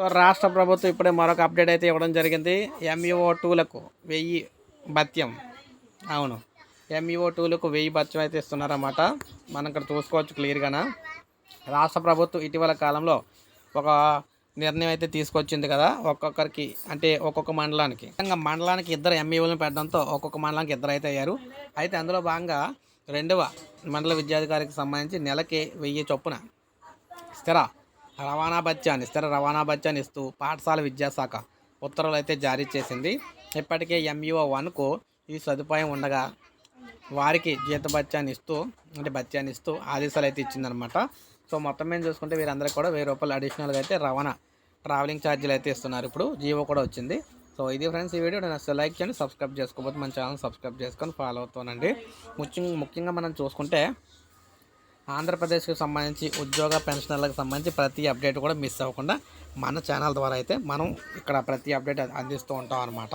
So రాష్ట్ర ప్రభుత్వం ఇప్పుడే మరొక అప్డేట్ అయితే ఇవ్వడం జరిగింది. ఎంఈఓ టూలకు వెయ్యి భత్యం అవును. ఎంఈఓ టూలకు వెయ్యి భత్యం అయితే ఇస్తున్నారన్నమాట. మనం ఇక్కడ చూసుకోవచ్చు క్లియర్గానా. రాష్ట్ర ప్రభుత్వం ఇటీవల కాలంలో ఒక నిర్ణయం అయితే తీసుకొచ్చింది కదా. ఒక్కొక్కరికి అంటే ఒక్కొక్క మండలానికి. ఇంకా మండలానికి ఇద్దరు ఎంఈఓలను పెట్టడంతో ఒక్కొక్క మండలానికి ఇద్దరు అయితే అయ్యారు. అయితే అందులో భాగంగా రెండవ మండల విద్యాధికారికి సంబంధించి నెలకి వెయ్యి చొప్పున స్థిర రవాణా బత్యాన్ని స్థిర రవాణా బత్యాన్ని ఇస్తూ పాఠశాల విద్యాశాఖ ఉత్తర్వులు అయితే జారీ చేసింది. ఇప్పటికే ఎంఈఓ వన్కు ఈ సదుపాయం ఉండగా వారికి జీత బత్యాన్ని ఇస్తూ అంటే బత్యాన్ని ఇస్తూ ఆదేశాలు అయితే ఇచ్చిందనమాట సో మొత్తం మీద చూసుకుంటే వీరందరూ కూడా వెయ్యి రూపాయలు అడిషనల్గా అయితే రవాణా ట్రావెలింగ్ ఛార్జీలు అయితే ఇస్తున్నారు. ఇప్పుడు జీవో కూడా వచ్చింది. సో ఇది ఫ్రెండ్స్ ఈ వీడియో. నేను అసలు లైక్ చేయండి సబ్స్క్రైబ్ చేసుకోకపోతే మన ఛానల్ సబ్స్క్రైబ్ చేసుకొని ఫాలో అవుతానండి ముఖ్యంగా ముఖ్యంగా మనం చూసుకుంటే ఆంధ్రప్రదేశ్కి సంబంధించి ఉద్యోగ పెన్షనర్లకు సంబంధించి ప్రతి అప్డేట్ కూడా మిస్ అవ్వకుండా మన ఛానల్ ద్వారా అయితే మనం ఇక్కడ ప్రతి అప్డేట్ అందిస్తూ ఉంటాం అనమాట